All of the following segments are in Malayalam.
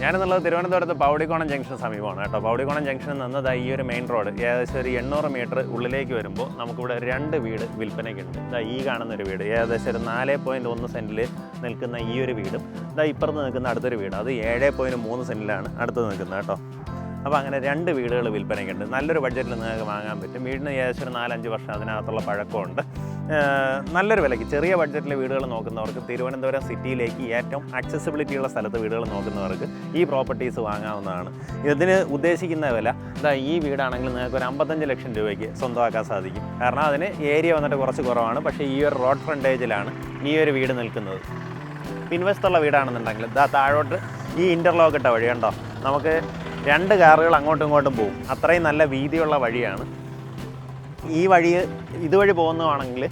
ഞാനെന്നുള്ളത് തിരുവനന്തപുരത്ത് പൗടിക്കോണം ജംഗ്ഷൻ സമീപമാണ് കേട്ടോ. പൗടിക്കോണം ജംഗ്ഷൻ നിന്ന് ദാ ഈ ഒരു മെയിൻ റോഡ് ഏകദേശം ഒരു എണ്ണൂറ് മീറ്റർ ഉള്ളിലേക്ക് വരുമ്പോൾ നമുക്കിവിടെ രണ്ട് വീട് വിൽപ്പനയ്ക്കുണ്ട്. ഇതാ ഈ കാണുന്ന ഒരു വീട്. ഏകദേശം ഒരു നാല് പോയിന്റ് ഒന്ന് സെന്റിൽ നിൽക്കുന്ന ഈ ഒരു വീടും ഇതാ ഇപ്പുറത്ത് നിൽക്കുന്ന അടുത്തൊരു വീട്. അത് ഏഴ് പോയിന്റ് മൂന്ന് സെന്റിലാണ് അടുത്ത് നിൽക്കുന്നത് കേട്ടോ. അപ്പോൾ അങ്ങനെ രണ്ട് വീടുകൾ വിൽപ്പനയ്ക്കുണ്ട്. നല്ലൊരു ബഡ്ജറ്റിൽ നിങ്ങൾക്ക് വാങ്ങാൻ പറ്റും. വീടിന് ഏകദേശം ഒരു നാലഞ്ച് വർഷം അതിനകത്തുള്ള പഴക്കമുണ്ട്. നല്ലൊരു വിലയ്ക്ക് ചെറിയ ബഡ്ജറ്റിലെ വീടുകൾ നോക്കുന്നവർക്ക് തിരുവനന്തപുരം സിറ്റിയിലേക്ക് ഏറ്റവും ആക്സസിബിലിറ്റിയുള്ള സ്ഥലത്ത് വീടുകൾ നോക്കുന്നവർക്ക് ഈ പ്രോപ്പർട്ടീസ് വാങ്ങാവുന്നതാണ്. ഇതിന് ഉദ്ദേശിക്കുന്ന വില ഇതാ ഈ വീടാണെങ്കിൽ നിങ്ങൾക്ക് ഒരു അമ്പത്തഞ്ച് ലക്ഷം രൂപയ്ക്ക് സ്വന്തമാക്കാൻ സാധിക്കും. കാരണം അതിന് ഏരിയ വന്നിട്ട് കുറച്ച് കുറവാണ്. പക്ഷേ ഈ ഒരു റോഡ് ഫ്രണ്ടേജിലാണ് ഈ ഒരു വീട് നിൽക്കുന്നത്. പിൻവശത്തുള്ള വീടാണെന്നുണ്ടെങ്കിൽ ഇതാ താഴോട്ട് ഈ ഇന്റർലോക്ക് ഇട്ട വഴി കണ്ടോ? നമുക്ക് രണ്ട് കാറുകൾ അങ്ങോട്ടും ഇങ്ങോട്ടും പോകും. അത്രയും നല്ല വീതിയുള്ള വഴിയാണ് ഈ വഴി ഇതുവഴി പോകുന്നതാണെങ്കിൽ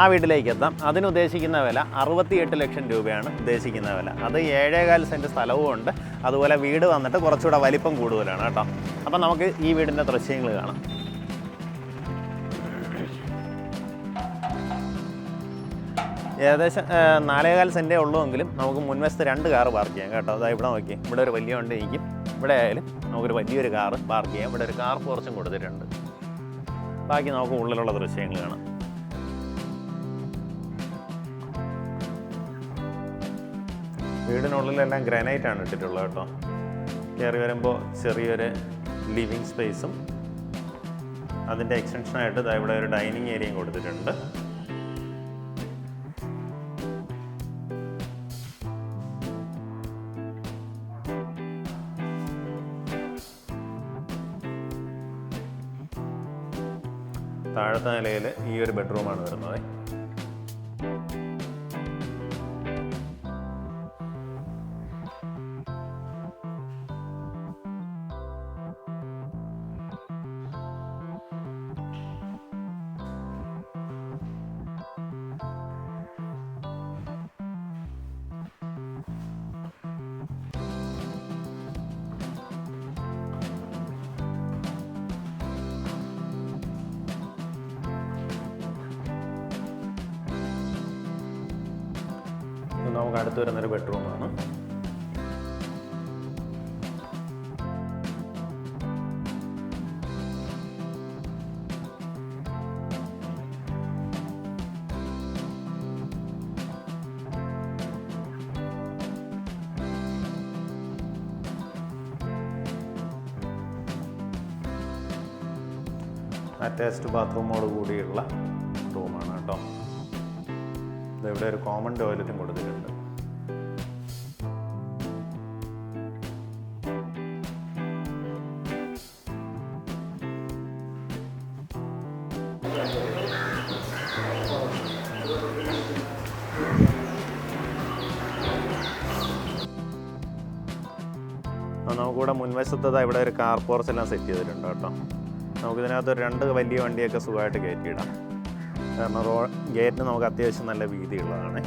ആ വീട്ടിലേക്ക് എത്താം. അതിന് ഉദ്ദേശിക്കുന്ന വില അറുപത്തിയെട്ട് ലക്ഷം രൂപയാണ് ഉദ്ദേശിക്കുന്ന വില. അത് ഏഴേകാൽ സെന്റ് സ്ഥലവും ഉണ്ട്. അതുപോലെ വീട് വന്നിട്ട് കുറച്ചുകൂടെ വലിപ്പം കൂടുതലാണ് കേട്ടോ. അപ്പം നമുക്ക് ഈ വീടിന്റെ ദൃശ്യങ്ങൾ കാണാം. ഏകദേശം നാലേകാൽ സെന്റേ ഉള്ളുവെങ്കിലും നമുക്ക് മുൻവശത്ത് രണ്ട് കാറ് പാർക്ക് ചെയ്യാം കേട്ടോ. അതായത് ഇവിടെ നോക്കി. ഇവിടെ ഒരു വലിയ വണ്ടി ഇരിക്കും ഇവിടെ ആയാലും നമുക്കൊരു വലിയൊരു കാറ് പാർക്ക് ചെയ്യാം. ഇവിടെ ഒരു കാർ പോർച്ചും കൊടുത്തിട്ടുണ്ട്. ബാക്കി നമുക്ക് ഉള്ളിലുള്ള ദൃശ്യങ്ങൾ കാണാം വീടിനുള്ളിലെല്ലാം ഗ്രാനൈറ്റ് ആണ് ഇട്ടിട്ടുള്ളത് കേട്ടോ. കയറി വരുമ്പോൾ ചെറിയൊരു ലിവിങ് സ്പേസും അതിന്റെ എക്സ്റ്റൻഷനായിട്ട് ഇവിടെ ഒരു ഡൈനിങ് ഏരിയയും കൊടുത്തിട്ടുണ്ട്. താഴത്തെ നിലയിൽ ഈ ഒരു ബെഡ്റൂമാണ് വരുന്നത്. നമുക്ക് അടുത്ത് വരുന്നൊരു ബെഡ്റൂമാണ് അറ്റാച്ച്ഡ് ബാത്റൂമോട് കൂടിയുള്ള റൂമാണ് കേട്ടോ. ഇവിടെ ഒരു കോമൺ ടോയ്ലറ്റും കൊടുത്തിട്ടുണ്ട്. നമുക്കിവിടെ മുൻവശത്തത് ഇവിടെ ഒരു കാർ പോർച്ചെല്ലാം സെറ്റ് ചെയ്തിട്ടുണ്ട് കേട്ടോ. നമുക്കിതിനകത്ത് രണ്ട് വലിയ വണ്ടിയൊക്കെ സുഖമായിട്ട് കയറ്റിയിടാം. കാരണം റോ ഗേറ്റിന് നമുക്ക് അത്യാവശ്യം നല്ല വീതിയുള്ളതാണ്.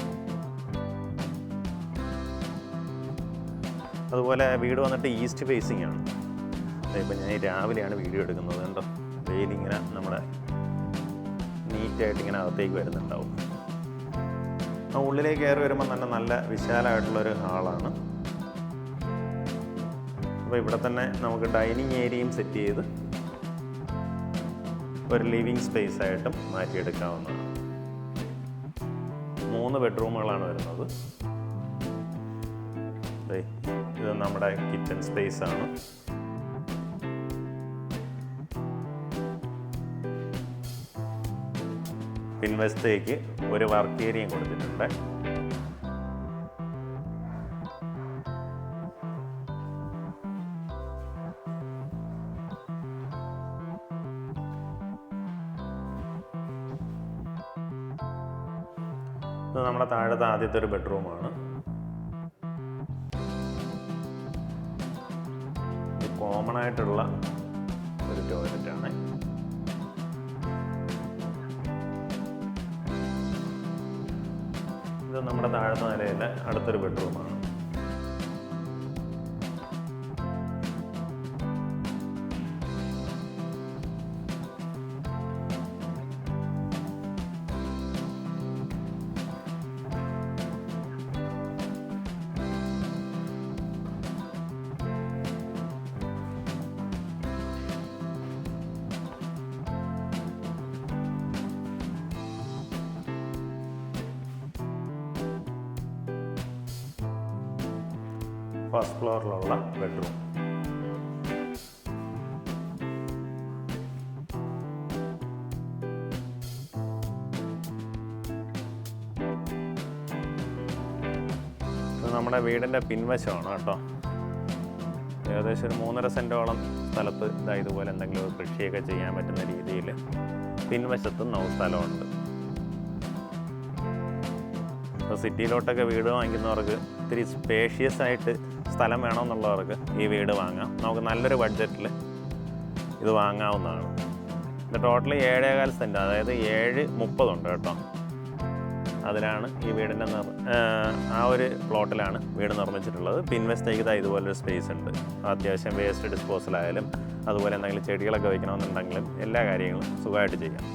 അതുപോലെ വീട് വന്നിട്ട് ഈസ്റ്റ് ഫേസിംഗ് ആണ്. ഇപ്പം ഞാൻ രാവിലെയാണ് വീഡിയോ എടുക്കുന്നത് കണ്ടോ? വെയിലിങ്ങനെ നമ്മുടെ നീറ്റായിട്ട് ഇങ്ങനെ അകത്തേക്ക് വരുന്നുണ്ടാവും. ആ ഉള്ളിലേക്ക് കയറി വരുമ്പോൾ തന്നെ നല്ല വിശാലമായിട്ടുള്ളൊരു ഹാളാണ്. അപ്പോൾ ഇവിടെ തന്നെ നമുക്ക് ഡൈനിങ് ഏരിയയും സെറ്റ് ചെയ്ത് ഒരു ലിവിങ് സ്പേസ് ആയിട്ടും മാറ്റിയെടുക്കാവുന്നതാണ്. മൂന്ന് ബെഡ്റൂമുകളാണ് വരുന്നത്. ഇത് നമ്മുടെ കിച്ചൺ സ്പേസ് ആണ്. പിൻവശത്തേക്ക് ഒരു വർക്ക് ഏരിയയും കൊടുത്തിട്ടുണ്ട്. ഇത് നമ്മുടെ താഴത്തെ ആദ്യത്തെ ഒരു ബെഡ്റൂമാണ് കോമൺ ആയിട്ടുള്ള ഒരു ടോയ്ലറ്റ് ആണ്. ഇത് നമ്മുടെ താഴത്തെ നിലയിലെ അടുത്തൊരു ബെഡ്റൂമാണ് ഫസ്റ്റ് ഫ്ലോറിലുള്ള ബെഡ്റൂം. നമ്മുടെ വീടിന്റെ പിൻവശമാണ് കേട്ടോ. ഏകദേശം ഒരു മൂന്നര സെന്റോളം സ്ഥലത്ത് ഇതാ ഇതുപോലെ എന്തെങ്കിലും കൃഷിയൊക്കെ ചെയ്യാൻ പറ്റുന്ന രീതിയിൽ പിൻവശത്തും നമുക്ക് സ്ഥലമുണ്ട്. ഇപ്പോൾ സിറ്റിയിലോട്ടൊക്കെ വീട് വാങ്ങിക്കുന്നവർക്ക് ഇത്തിരി സ്പേഷ്യസ് ആയിട്ട് സ്ഥലം വേണമെന്നുള്ളവർക്ക് ഈ വീട് വാങ്ങാം. നമുക്ക് നല്ലൊരു ബഡ്ജറ്റിൽ ഇത് വാങ്ങാവുന്നതാണ്. ഇത് ടോട്ടലി ഏഴേകാൽ സെന്റ് അതായത് ഏഴ് മുപ്പതുണ്ട് കേട്ടോ. അതിലാണ് ഈ വീടിന്റെ ആ ഒരു പ്ലോട്ടിലാണ് വീട് നിർമ്മിച്ചിട്ടുള്ളത്. പിൻവെസ്റ്റേക്ക് ഇതാ ഇതുപോലൊരു സ്പേസ് ഉണ്ട്. അത്യാവശ്യം വേസ്റ്റ് ഡിസ്പോസൽ ആയാലും അതുപോലെ എന്തെങ്കിലും ചെടികളൊക്കെ വയ്ക്കണമെന്നുണ്ടെങ്കിലും എല്ലാ കാര്യങ്ങളും സുഖമായിട്ട് ചെയ്യാം.